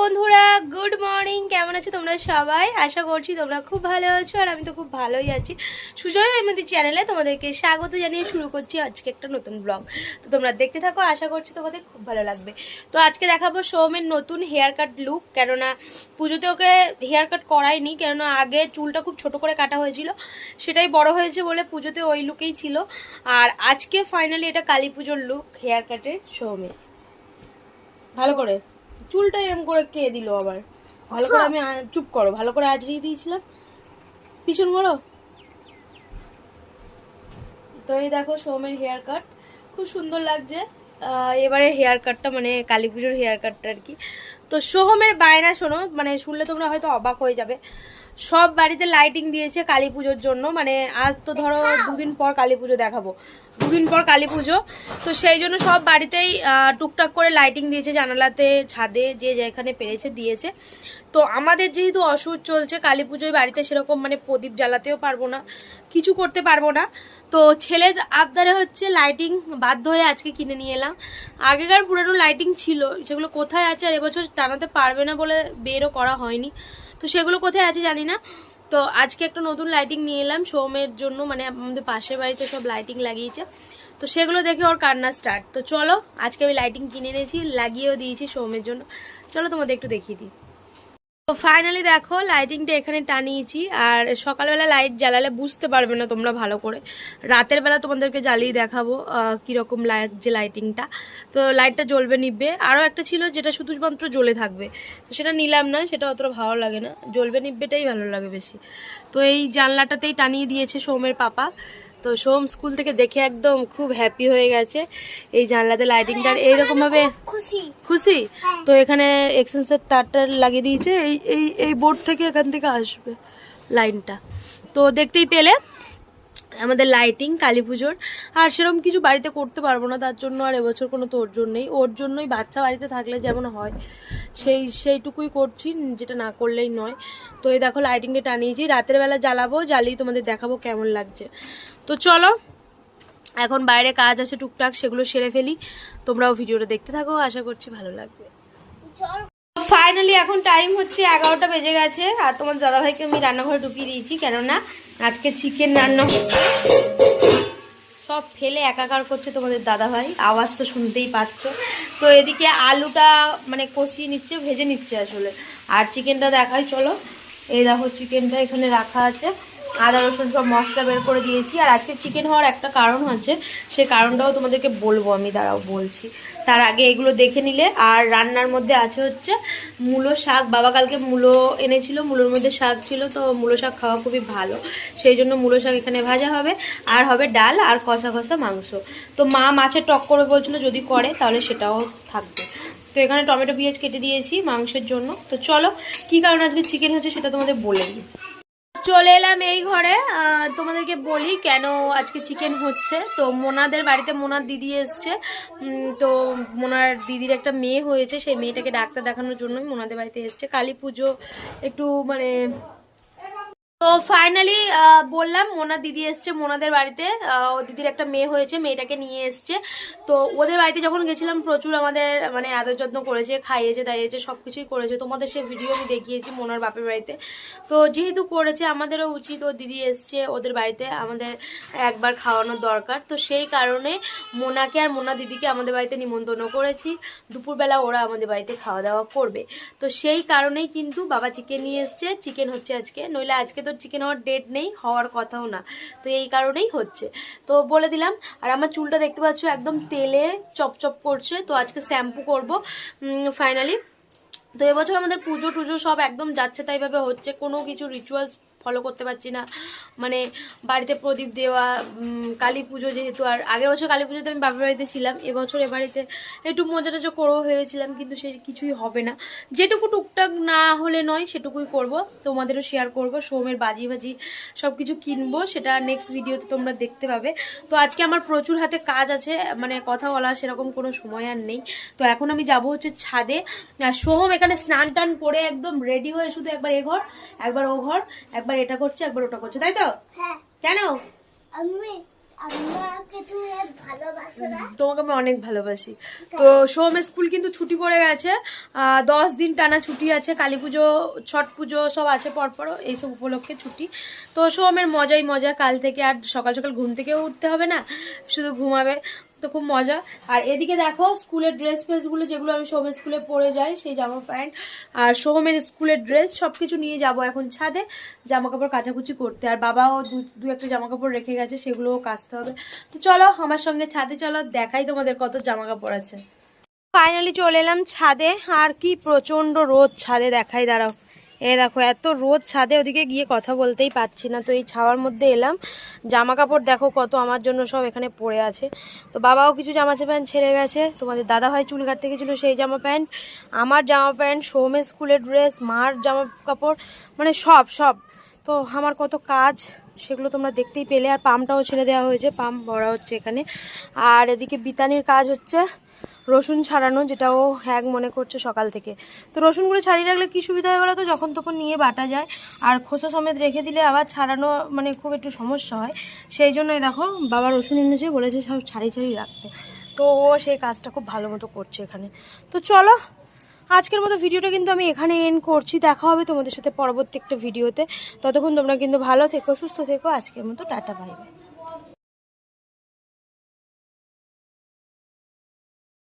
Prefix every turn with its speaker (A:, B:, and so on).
A: বন্ধুরা good morning কেমন আছো তোমরা সবাই? আশা করছি তোমরা খুব ভালো আছো, আর আমি তো খুব ভালোই আছি। সুজয় হেমন্তী চ্যানেলে তোমাদেরকে স্বাগত জানিয়ে শুরু করছি আজকে একটা নতুন ব্লগ তো তোমরা দেখতে থাকো, আশা করছি তোমাদের খুব ভালো লাগবে। তো আজকে দেখাবো সোমের নতুন হেয়ার কাট লুক কেননা পুজোতে ওকে হেয়ার কাট করায়নি, কেননা আগে চুলটা খুব ছোট করে কাটা হয়েছিল। সেটাই বড় হয়েছে বলে পুজোতে ওই লুকেই ছিল। আর আজকে ফাইনালি এটা কালী পুজোর লুক হেয়ার কাটের সোমের। ভালো করে? চুলটা এরম করে কে দিল আবার? ভালো করে আমি চুপ করো, ভালো করে আজরিয়ে দিয়েছিলাম। পিছন করো তো এই দেখো সৌমের হেয়ার কাট খুব সুন্দর লাগছে। এবারে হেয়ার কাটটা মানে কালী পুজোর হেয়ার কাটটা আর কি। তো সোহমের বায়না শোনো মানে শুনলে তোমরা হয়তো অবাক হয়ে যাবে। সব বাড়িতে লাইটিং দিয়েছে কালী পুজোর জন্য। মানে আজ তো ধরো দুদিন পর কালী পুজো দেখাবো। দুদিন পর কালী পুজো। তো সেই জন্য সব বাড়িতেই টুকটাক করে লাইটিং দিয়েছে জানালাতে ছাদে যে যেখানে পেরেছে দিয়েছে। তো আমাদের যেহেতু অসুখ চলছে কালী পুজোয় বাড়িতে সেরকম মানে প্রদীপ জ্বালাতেও পারব না কিছু করতে পারব না। তো ছেলের আবদারে হচ্ছে লাইটিং বাধ্য হয়ে আজকে কিনে নিয়ে এলাম। আগেকার পুরানো লাইটিং ছিল সেগুলো কোথায় আছে আর এবছর টানাতে পারবে না বলে বেরও করা হয়নি। তো সেগুলো কোথায় আছে জানি না। তো আজকে একটা নতুন লাইটিং নিয়ে এলাম, সোমের জন্য মানে আমাদের পাশের বাড়িতে সব লাইটিং লাগিয়েছে। তো সেগুলো দেখে ওর কান্না স্টার্ট তো চলো, আজকে আমি লাইটিং কিনে এনেছি, লাগিয়েও দিয়েছি সোমের জন্য। চলো তোমাদের একটু দেখিয়ে দিই। তো ফাইনালি দেখো লাইটিংটা এখানে টানিয়েছি, আর সকালবেলা লাইট জ্বালালে বুঝতে পারবে না তোমরা ভালো করে। রাতের বেলা তোমাদেরকে জ্বালিয়ে দেখাবো কীরকম লাইট যে লাইটিংটা তো লাইটটা জ্বলবে নিবে। আরও একটা ছিল যেটা শুধুমাত্র জ্বলে থাকবে। তো সেটা নিলাম না, সেটা অতটা ভালো লাগে না। জ্বলবে নিবেটাই ভালো লাগে বেশি। তো এই জানলাটাতেই টানিয়ে দিয়েছে সোমের পাপা। তো সোম স্কুল থেকে দেখে একদম খুব হ্যাপি হয়ে গেছে। এই জানলাতে লাইটিংটার এইরকমভাবে
B: খুশি।
A: খুশি? তো এখানে এক্সেন্সের তারটা লাগিয়ে দিয়েছে এই এই এই বোর্ড থেকে এখান থেকে আসবে লাইনটা তো দেখতেই পেলে আমাদের লাইটিং কালী পুজোর। আর সেরকম কিছু বাড়িতে করতে পারব না তার জন্য আর এবছর কোনো তোরজোর নেই। ওর জন্যই বাচ্চা বাড়িতে থাকলে যেমন হয় সেই সেইটুকুই করছি যেটা না করলেই নয়। তো এই দেখো লাইটিংটা টানিয়েছি। রাতের বেলা জ্বালাবো জ্বালিয়ে তোমাদের দেখাবো কেমন লাগছে। তো চলো এখন বাইরে কাজ আছে টুকটাক সেগুলো সেরে ফেলি। তোমরাও ভিডিওটা দেখতে থাকো আশা করছি ভালো লাগবে। ফাইনালি এখন টাইম হচ্ছে এগারোটা বেজে গেছে আর তোমার দাদাভাইকে আমি রান্নাঘরে ঢুকিয়ে দিয়েছি কেননা আজকে চিকেন রান্না হচ্ছে। সব ফেলে একাকার করছে তোমাদের দাদাভাই আওয়াজ তো শুনতেই পাচ্ছ। তো এদিকে আলুটা মানে কষিয়ে নিচ্ছে ভেজে নিচ্ছে আসলে। আর চিকেনটা দেখাই চলো। এই দেখো চিকেনটা এখানে রাখা আছে। আদা, রসুন সব মশলা বের করে দিয়েছি। আর আজকে চিকেন হওয়ার একটা কারণ হচ্ছে সেই কারণটাও তোমাদেরকে বলব, আমি দাঁড়াও বলছি। তার আগে এগুলো দেখে নিলে। আর রান্নার মধ্যে আছে হচ্ছে মূলো শাক। বাবা কালকে মূলো এনেছিল, মূলোর মধ্যে শাক ছিল, তো মূলো শাক খাওয়া খুবই ভালো। সেই জন্য মূলো শাক এখানে ভাজা হবে। আর হবে ডাল আর কষা কষা মাংস। তো মা মাছের টক করে বলছিল যদি করে, তাহলে সেটাও থাকবে। তো এখানে টমেটো, পেঁয়াজ কেটে দিয়েছি মাংসের জন্য। তো চলো, কি কারণে আজকে চিকেন হচ্ছে সেটা তোমাদের বলে দিই। চলে এলাম এই ঘরে। তোমাদেরকে বলি কেন আজকে চিকেন হচ্ছে। তো মোনাদের বাড়িতে মোনার দিদি এসছে। তো মোনার দিদির একটা মেয়ে হয়েছে। সেই মেয়েটাকে ডাক্তার দেখানোর জন্যই মোনাদের বাড়িতে এসছে। কালী পুজো একটু মানে তো ফাইনালি বললাম, মোনা দিদি এসছে মোনাদের বাড়িতে। ও দিদির একটা মেয়ে হয়েছে, মেয়েটাকে নিয়ে এসছে। তো ওদের বাড়িতে যখন গেছিলাম, প্রচুর আমাদের মানে আদর যত্ন করেছে, খাইয়েছে, দাইয়েছে সব কিছুই করেছে। তোমাদের সে ভিডিও আমি দেখিয়েছি মোনার বাপের বাড়িতে। তো যেহেতু করেছে, আমাদেরও উচিত, ও দিদি এসছে ওদের বাড়িতে আমাদের একবার খাওয়ানোর দরকার। তো সেই কারণে মোনাকে আর মোনা দিদিকে আমাদের বাড়িতে নিমন্ত্রণ করেছি। দুপুরবেলা ওরা আমাদের বাড়িতে খাওয়া দাওয়া করবে। তো সেই কারণেই কিন্তু বাবা চিকেন নিয়ে এসছে। চিকেন হচ্ছে আজকে। নইলে আজকে তো চিকেন হওয়ার ডেট নেই, হওয়ার কথাও না। তো এই কারণেই হচ্ছে। তো বলে দিলাম, আর আমার চুলটা দেখতে পাচ্ছ একদম তেলে চপচপ করছে, তো আজকে শ্যাম্পু করব ফাইনালি তো এবছর আমাদের পুজো টুজো সব একদম যাচ্ছে তাইভাবে হচ্ছে, কোনো কিছু রিচুয়ালস ফলো করতে পারছি না। মানে বাড়িতে প্রদীপ দেওয়া কালী পুজো যেহেতু, আর আগের বছর কালী পুজোতে আমি বাপের বাড়িতে ছিলাম, এবছর এ বাড়িতে একটু মজা টজা করব ভেবেছিলাম, কিন্তু সে কিছুই হবে না। যেটুকু টুকটাক না হলে নয়, সেটুকুই করব, তোমাদেরও শেয়ার করব, সোমের বাজি বাজি সব কিছু কিনবো, সেটা নেক্সট ভিডিওতে তোমরা দেখতে পাবে। তো আজকে আমার প্রচুর হাতে কাজ আছে মানে কথা বলা সেরকম কোনো সময় আর নেই। তো এখন আমি যাব হচ্ছে ছাদে সোহম এখানে স্নান টান করে একদম রেডি হয়ে শুধু একবার এ ঘর, একবার ও ঘর, একবার এটা করছে একবার ওটা করছে তাই তো?
B: হ্যাঁ।
A: কেন?
B: আমি
A: তোমাকে আমি অনেক ভালোবাসি। তো সোমের স্কুল কিন্তু ছুটি পড়ে গেছে। দশ দিন টানা ছুটি আছে কালী পুজো ছট পুজো সব আছে পরপরও এইসব উপলক্ষে ছুটি। তো সোমের মজাই মজা কাল থেকে আর সকাল সকাল ঘুম থেকেও উঠতে হবে না শুধু ঘুমাবে। তো খুব মজা। আর এদিকে দেখো, স্কুলের ড্রেস ফ্রেসগুলো যেগুলো আমি সোমের স্কুলে পরে যাই, সেই জামা প্যান্ট আর সোহমের স্কুলের ড্রেস সব কিছু নিয়ে যাব এখন ছাদে জামা কাপড় কাচাকুচি করতে। আর বাবাও দু দু একটা জামা কাপড় রেখে গেছে, সেগুলোও কাচতে হবে। তো চলো, আমার সঙ্গে ছাদে চলো, দেখাই তোমাদের কত জামা কাপড় আছে। ফাইনালি চলে এলাম ছাদে, আর কি প্রচণ্ড রোদ ছাদে, দেখাই, দাঁড়াও। এ দেখো, এত রোদ ছাদে ওদিকে গিয়ে কথা বলতেই পাচ্ছি না। তো এই ছাওয়ার মধ্যে এলাম। জামা কাপড় দেখো কত আমার জন্য সব এখানে পড়ে আছে। তো বাবাও কিছু জামা প্যান্ট ছেড়ে গেছে। তোমাদের দাদা ভাই চুল কাটতে গেছিল সেই জামা প্যান্ট। আমার জামা প্যান্ট, সৌমের স্কুলের ড্রেস, মার জামা কাপড় মানে সব সব। তো আমার কত কাজ, সেগুলো তোমরা দেখতেই পেলে। আর পাম্পটাও ছেড়ে দেওয়া হয়েছে পাম্প ভরা হচ্ছে এখানে। আর এদিকে বিতানির কাজ হচ্ছে। রসুন ছাড়ানো যেটা ও হ্যাগ মনে করছে সকাল থেকে। তো রসুনগুলো ছাড়িয়ে রাখলে কী সুবিধা হয় বলো তো যখন তখন নিয়ে বাটা যায়, আর খোসা সমেত রেখে দিলে আবার ছাড়ানো মানে খুব একটু সমস্যা হয়। সেই জন্যই দেখো, বাবা রসুন এনেছে, বলেছে সব ছাড়িয়ে ছাড়িয়ে রাখতে। তো ও সেই কাজটা খুব ভালো মতো করছে এখানে। তো চলো, আজকের মতো ভিডিওটা কিন্তু আমি এখানে এন্ড করছি। দেখা হবে তোমাদের সাথে পরবর্তী একটা ভিডিওতে। ততক্ষণ তোমরা কিন্তু ভালো থেকো, সুস্থ থেকো। আজকের মতো টাটা বাই